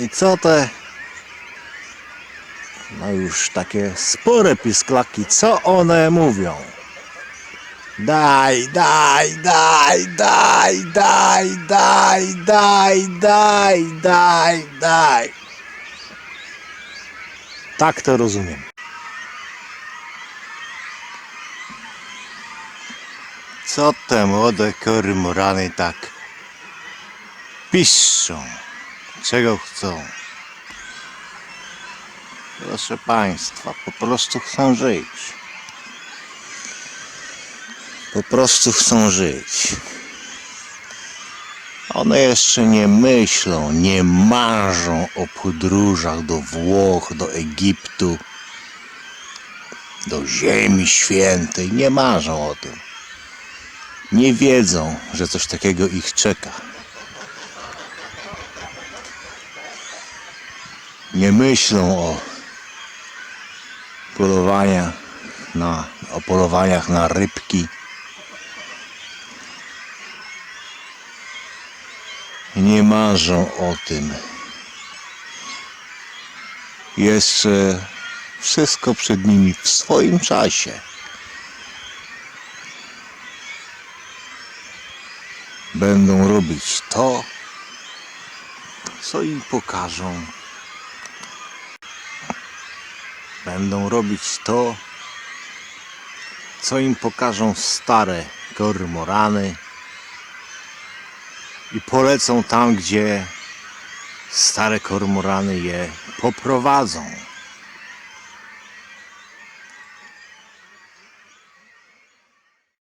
I co te no już takie spore pisklaki, co one mówią? Daj, daj, daj, daj, daj, daj, daj, daj, daj, daj. Tak to rozumiem. Co te młode kormorany tak piszczą? Czego chcą? Proszę Państwa, po prostu chcą żyć. Po prostu chcą żyć. One jeszcze nie myślą, nie marzą o podróżach do Włoch, do Egiptu, do Ziemi Świętej. Nie marzą o tym. Nie wiedzą, że coś takiego ich czeka. Nie myślą o polowania na, o polowaniach na rybki. Nie marzą o tym. Jeszcze wszystko przed nimi w swoim czasie. Będą robić to, co im pokażą Będą robić to, co im pokażą stare kormorany i polecą tam, gdzie stare kormorany je poprowadzą.